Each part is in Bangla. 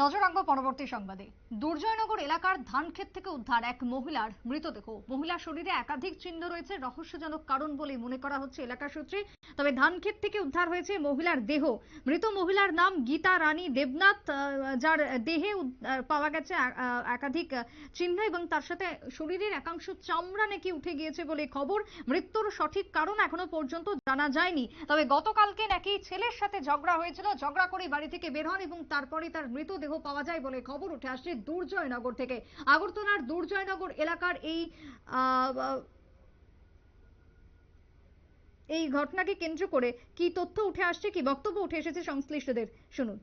নজর রাখব পরবর্তী সংবাদে। দুর্জয়নগর এলাকার ধানক্ষেত থেকে উদ্ধার এক মহিলার মৃতদেহ। মহিলার শরীরে একাধিক চিহ্ন রয়েছে, রহস্যজনক কারণ বলে মনে করা হচ্ছে এলাকা সূত্রে। তবে ধানক্ষেত থেকে উদ্ধার হয়েছে মহিলার দেহ। মৃত মহিলার নাম গীতা রানী দেবনাথ যার দেহে পাওয়া গেছে একাধিক চিহ্ন এবং তার সাথে শরীরের একাংশ চামড়া নাকি উঠে গিয়েছে বলে খবর। মৃত্যুর সঠিক কারণ এখনও পর্যন্ত জানা যায়নি। তবে গতকালকে নাকি ছেলের সাথে ঝগড়া হয়েছিল। ঝগড়া করে বাড়ি থেকে বের হন এবং তারপরে তার মৃতদেহ পাওয়া যায় বলে খবর উঠে আসছে দুর্জয়নগর থেকে। আগরতলার দুর্জয়নগর এলাকার এই এই ঘটনাকে কেন্দ্র করে কি তথ্য উঠে আসছে কি বক্তব্য উঠে এসেছে সংশ্লিষ্টদের? শুনুন।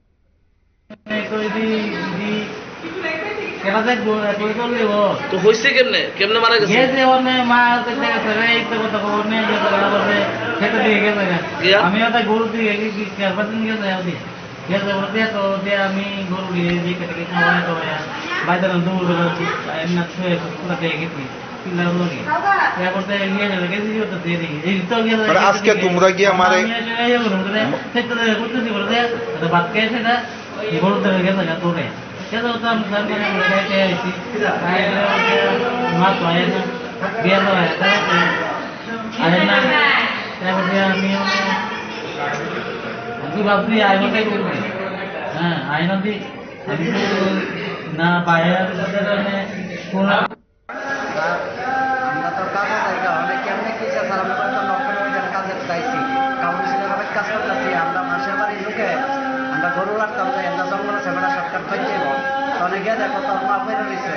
তো হইছে কেমনে? কেমনে মারা গেছে? গেছে ওনে মা দেখতে গেছে রে এই তো কথা খবর নেই যে করে বলে খেতে দিয়ে গেছে গিয়া? আমি গরু দিয়ে গেছে গেছে তো দিয়ে আমি গরু দিয়ে কেটে তো বাইরে বেলা এমনি ছুঁয়ে গেছি? আজকে তোমরা গিয়া ভাত গরু গেছে তোরে। তো আমি আমরা খাইতে আইছি মাছ হয় না। গেল হয় না। আমি ভাবছি আইনটাই করবি হ্যাঁ আইনটি আমি না বাইরে কোন আমরা তো কাজে জায়গা অনেক কেমনে কি স্যার? আমরা তো নকল ওইখানে কাজে চাইছি কাউন্সিলের অনেক কাজ করতেছি আমরা মাসের বাড়ি ঢুকে আমরা গরু রাখতাম যে আমরা জঙ্গলে সেবেলা সরকার খাইতে অনেক গিয়ে দেখো তো মা পেরে রয়েছে।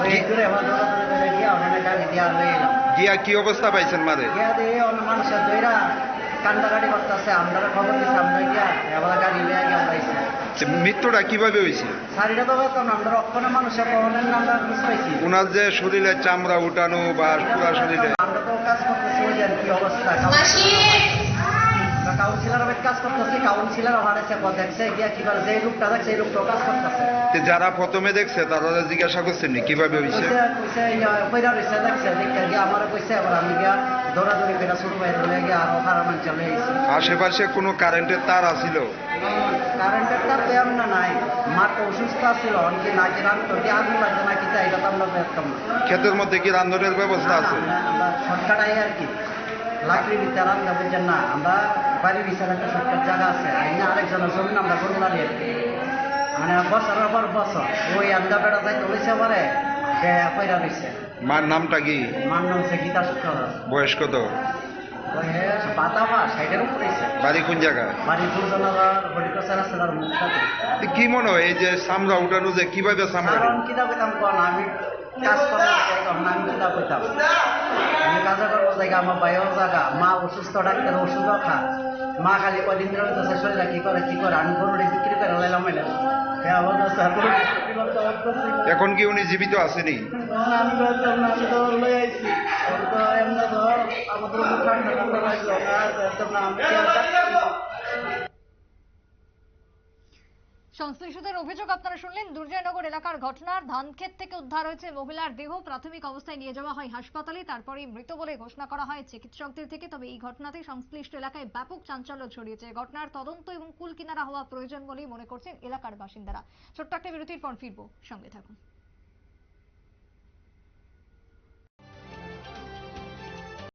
ওই দূরে আমার দৌড়া দৌড়ে গিয়ে অনেক গাড়ি দিয়া হয়ে এলাম। গিয়া কি অবস্থা পাইছেন মারে? গিয়া দিয়ে অনেক মানুষের দইরা করতেছে খবর দিচ্ছি আমরা গিয়া এবার গাড়ি লিয়ে গিয়ে আমরা আইছি। মৃত্যুটা কীভাবে হয়েছে? শাড়িটা তো বেতন আমরা অক্ষণে মানুষের কখনের আমরা বুঝ পাইছি। ওনার যে শরীরে চামড়া উঠানো বা পুরা শরীরে আমরা তো কাজ করতেছি কি অবস্থা। কাজ করতেছি কাউন্সিলর আমার এসে দেখছে গিয়া কি যে লোকটা দেখছে এই লোকটাও কাজ করতেছে। যারা প্রথমে দেখছে তারা জিজ্ঞাসা করছেন কীভাবে হয়েছে কইছে কইছে কইরা রইছে দেখছে দেখতে গিয়া আমার কইছে এবার আমি গিয়া দৌড়াদৌড়ি করে শুরু করে ধরে গিয়া আরও খারাপ মানুষ চলে আইছি। আশেপাশে কোনো কারেন্টের তার আছিল? কারেন্টের তার নাই। অসুস্থ ছিল অনেকে নাকি রান তো কি আগুন লাগছে নাকি তাই এটা আমরা দেখতাম না ক্ষেতের মধ্যে কি রান্ধনের ব্যবস্থা আছে? আর কি। লাকড়ি ভিতরে রান্না বুঝছেন না আমরা বাড়ির বিচার একটা শর্টকাট জায়গা আছে আইনা আরেকজনের জমি আমরা গরু লাড়ি আর কি মানে বছরের পর বছর ওই আন্দা বেড়া যাইতে হয়েছে পরে রয়েছে মার নামটা কি? মান নাম হচ্ছে গীতা শুক্র বয়স কত? বাতাবা সাইডের উপরে আছে। বাড়ি কোন জায়গায় বাড়ি মুখটাতে। কি মনে হয় এই যে চামড়া উঠানো যে কীভাবে চামড়া কারণ কিতা কইতাম কোন আমি কাজ করার জায়গা না আমি আমি কাজ করব জায়গা আমার বাইরেও জায়গা মা অসুস্থ ডাক্তার ওষুধও খা মা খালি কদিন ধরে তো শেষ হয়ে যায় কি করে কি করে? আমি গরুটি বিক্রি করে লাইলাম হ্যাঁ এখন কি উনি জীবিত আসেনি আমি তো না, আমি তো লই আইছি। তো এমনি তো আমাদের উপর ঠান্ডা ঠান্ডা লাগল না আমি সংশ্লিষ্টদের অভিযোগ আপনারা শুনলেন, দুর্জয়নগর এলাকার ঘটনার ধানক্ষেত থেকে উদ্ধার হয়েছে মহিলার দেহ। প্রাথমিক অবস্থায় নিয়ে যাওয়া হয় হাসপাতালে তারপরে মৃত বলে ঘোষণা করা হয় চিকিৎসকদের থেকে। তবে এই ঘটনাতে সংশ্লিষ্ট এলাকায় ব্যাপক চাঞ্চল্য ছড়িয়েছে। ঘটনার তদন্ত এবং কুল কিনারা হওয়া প্রয়োজন বলেই মনে করছেন এলাকার বাসিন্দারা। ছোট্ট একটা বিরতির পর ফিরবো। সঙ্গে থাকুন।